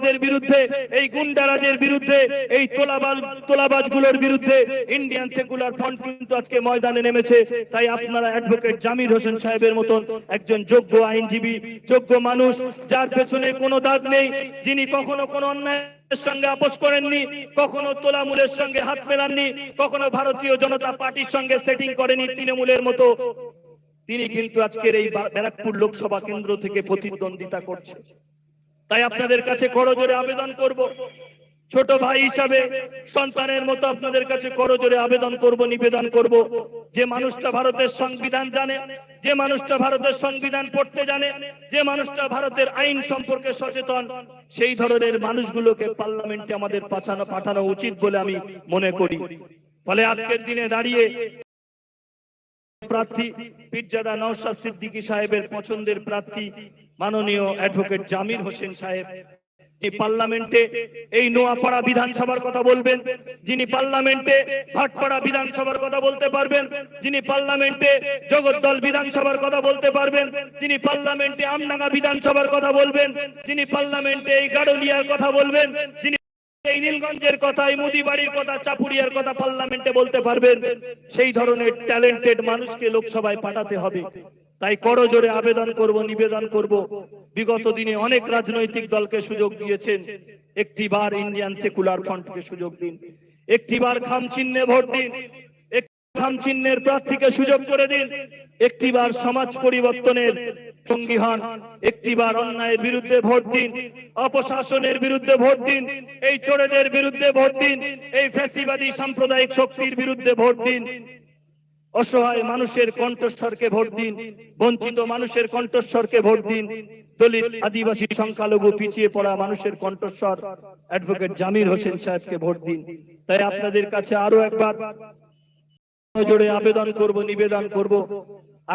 বিরুদ্ধে করেননি, কখনো তোলামূলের সঙ্গে হাত মেলাননি, কখনো ভারতীয় জনতা পার্টির সঙ্গে সেটিং করেনি তৃণমূলের মতো। তিনি কিন্তু আজকের এই ব্যারাকপুর লোকসভা কেন্দ্র থেকে প্রতিদ্বন্দ্বিতা করছে তাই আপনাদের কাছে করজোরে আবেদন করব। ছোট ভাই হিসাবে সন্তানের মতো আপনাদের কাছে করজোরে আবেদন করব, নিবেদন করব। যে মানুষটা ভারতের সংবিধান জানে, যে মানুষটা ভারতের সংবিধান পড়তে জানে, যে মানুষটা ভারতের আইন সম্পর্কে সচেতন, সেই ধরনের মানুষগুলোকে পার্লামেন্টে আমাদের পাঠানো পাঠানো উচিত বলে আমি মনে করি। ফলে আজকের দিনে দাঁড়িয়ে প্রার্থী পীরজাদা নওশাদ সিদ্দিকী সাহেবের পছন্দের প্রার্থী মাননীয় অ্যাডভোকেট জামির হোসেন সাহেব পার্লামেন্টে এই নোয়াপাড়া বিধানসভার কথা বলবেন, যিনি পার্লামেন্টে ভাটপাড়া বিধানসভার কথা বলতে পারবেন, যিনি পার্লামেন্টে জগদ্দল বিধানসভার কথা বলতে পারবেন, যিনি পার্লামেন্টে আমডাঙ্গা বিধানসভার কথা বলবেন, যিনি পার্লামেন্টে এই গাড়লিয়ার কথা বলবেন, যিনি এই নীলগঞ্জের কথা, এই মুদিবাড়ির কথা, চাপুরিয়ার কথা পার্লামেন্টে বলতে পারবেন, সেই ধরনের ট্যালেন্টেড মানুষকে লোকসভায় পাঠাতে হবে। তাই করজোরে আবেদন করব নিবেদন করব। বিগত দিনে অনেক রাজনৈতিক দলকে সুযোগ দিয়েছেন। একটিবার ইন্ডিয়ান সেকুলার ফ্রন্টকে সুযোগ দিন। একটিবার খাম চিহ্নে ভোট দিন। একটি খাম চিহ্নের প্রার্থীকে সুযোগ করে দিন। একটিবার সমাজ পরিবর্তনের সঙ্গী হন। একটিবার অন্যায়ের বিরুদ্ধে ভোট দিন। অপশাসনের বিরুদ্ধে ভোট দিন। এই চোরেদের বিরুদ্ধে ভোট দিন। এই ফ্যাসিবাদী সাম্প্রদায়িক শক্তির বিরুদ্ধে ভোট দিন। অসহায় মানুষের কণ্ঠস্বরকে ভোট দিন, বঞ্চিত মানুষের কণ্ঠস্বরকে ভোট দিন। দলিত আদিবাসী সংখ্যালঘু পিছিয়ে পড়া মানুষের কণ্ঠস্বর, অ্যাডভোকেট জামির হোসেন সাহেবকে ভোট দিন। তাই আপনাদের কাছে আরও একবার জোরে আবেদন করব, নিবেদন করব।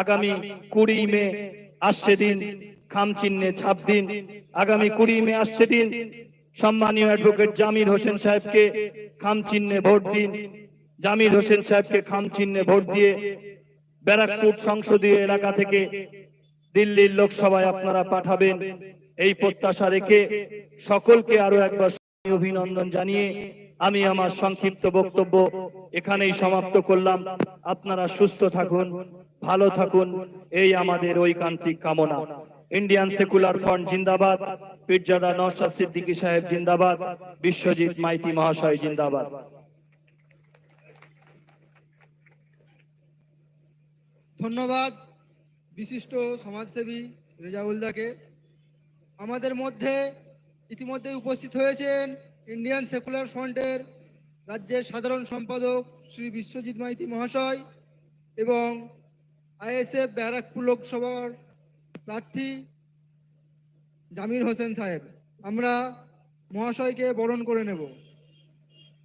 আগামী কুড়ি মে আসছে দিন, খাম চিহ্নে ছাপ দিন। আগামী কুড়ি মে আসছে দিন, সম্মানীয় অ্যাডভোকেট জামির হোসেন সাহেবকে খাম চিহ্নে ভোট দিন। জামির হোসেন সাহেবকে খাম চিহ্নে ভোট দিয়ে ব্যারাকপুর সংসদীয় এলাকা থেকে দিল্লির লোকসভায় আপনারা পাঠাবেন। এই প্রত্যাশা রেখে সকলকে আরও একবার অভিনন্দন জানিয়ে আমি আমার সংক্ষিপ্ত বক্তব্য এখানেই সমাপ্ত করলাম। আপনারা সুস্থ থাকুন, ভালো থাকুন। এই আমাদের ঐকান্তিক কামনা। ইন্ডিয়ান সেকুলার ফ্রন্ট জিন্দাবাদ, পীরজাদা নওশাদ সিদ্দিকী সাহেব জিন্দাবাদ, বিশ্বজিৎ মাইতি মহাশয় জিন্দাবাদ। ধন্যবাদ বিশিষ্ট সমাজসেবী রেজাউলদাকে আমাদের মধ্যে ইতিমধ্যে উপস্থিত হয়েছেন ইন্ডিয়ান সেকুলার ফ্রন্টের রাজ্যের সাধারণ সম্পাদক শ্রী বিশ্বজিৎ মাইতি মহাশয় এবং আইএসএফ ব্যারাকপুর লোকসভার প্রার্থী জামির হোসেন সাহেব। আমরা মহাশয়কে বরণ করে নেব।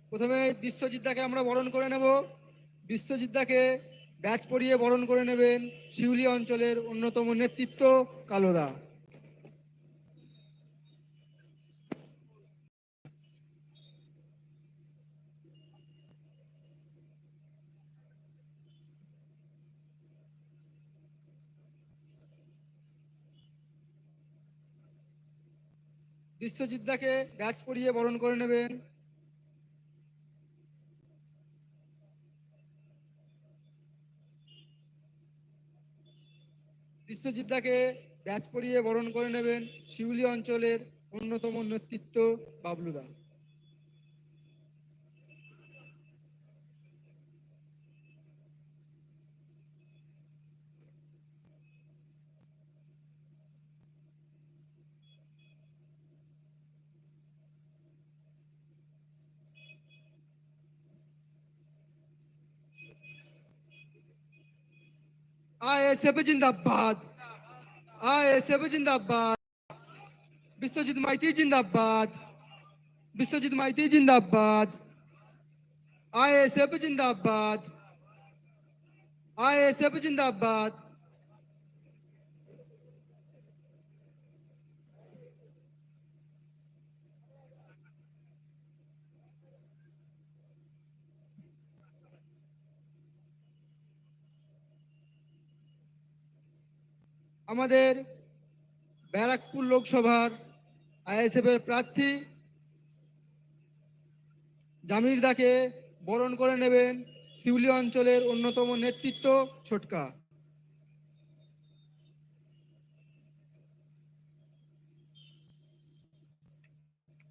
প্রথমে বিশ্বজিৎদাকে আমরা বরণ করে নেব। বিশ্বজিৎদাকে ব্যাচ পরিয়ে বরণ করে নেবেন শিউলি অঞ্চলের অন্যতম নেতৃত্ব কালোদা। বিশ্বজিৎ দাকে ব্যাচ পরিয়ে বরণ করে নেবেন বিশ্বজিৎদাকে ব্যাচ পরিয়ে বরণ করে নেবেন শিউলি অঞ্চলের অন্যতম নেতৃত্ব বাবলুদা আইএসএফ জিন্দাবাদ। আইএসএফ জিন্দাবাদ বিশ্বজিৎ মাইতি জিন্দাবাদ বিশ্বজিৎ মাইতি জিন্দাবাদ আইএসএফ জিন্দাবাদ আইএসএফ জিন্দাবাদ আমাদের ব্যারাকপুর লোকসভার আইএসএফ এর প্রার্থী জামির দাকে বরণ করে নেবেন শিউলি অঞ্চলের অন্যতম নেতৃত্ব ছোটকা।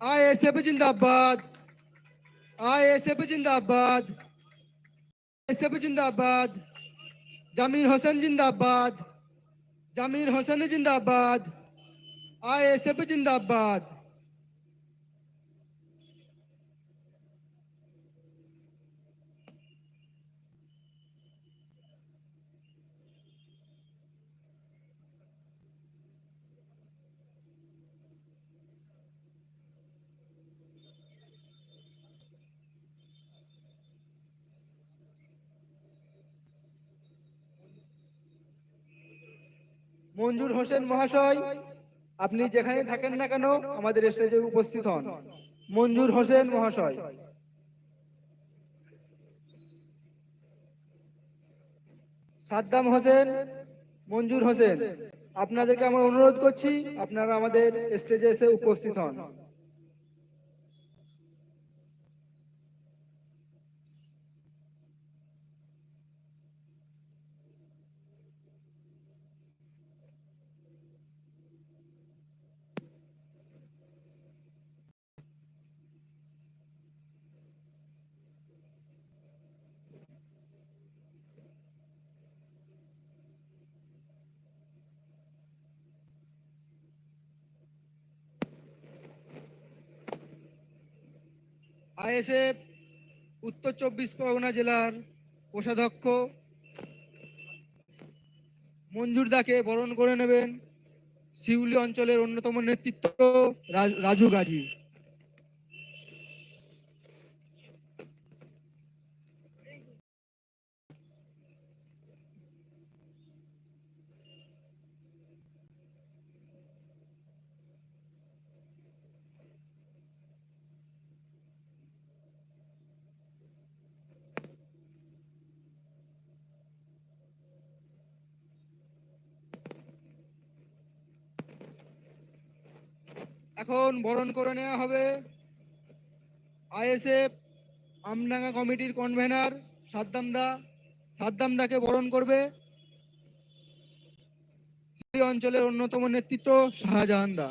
আইএসএফ জিন্দাবাদ আইএসএফ জিন্দাবাদ আইএসএফ জিন্দাবাদ, জামির হোসেন জিন্দাবাদ। জামির হোসেন জিন্দাবাদ আইএসএফ জিন্দাবাদ মঞ্জুর হোসেন মহাশয়, আপনি যেখানে থাকেন না কেন, আমাদের স্টেজে উপস্থিত হন। মঞ্জুর হোসেন মহাশয়। সাদ্দাম হোসেন, মঞ্জুর হোসেন, আপনাদেরকে আমরা অনুরোধ করছি, আপনারা আমাদের স্টেজে এসে উপস্থিত হন। আইএসএফ, উত্তর চব্বিশ পরগনা জেলার কোষাধ্যক্ষ মঞ্জুরদাকে বরণ করে নেবেন শিউলি অঞ্চলের অন্যতম নেতৃত্ব রাজু গাজী। এখন বরণ করে নেওয়া হবে আইএসএফ আমডাঙ্গা কমিটির কনভেনার সাদ্দামদা। সাদ্দাম দাকে বরণ করবে অঞ্চলের অন্যতম নেতৃত্ব শাহজাহান দা।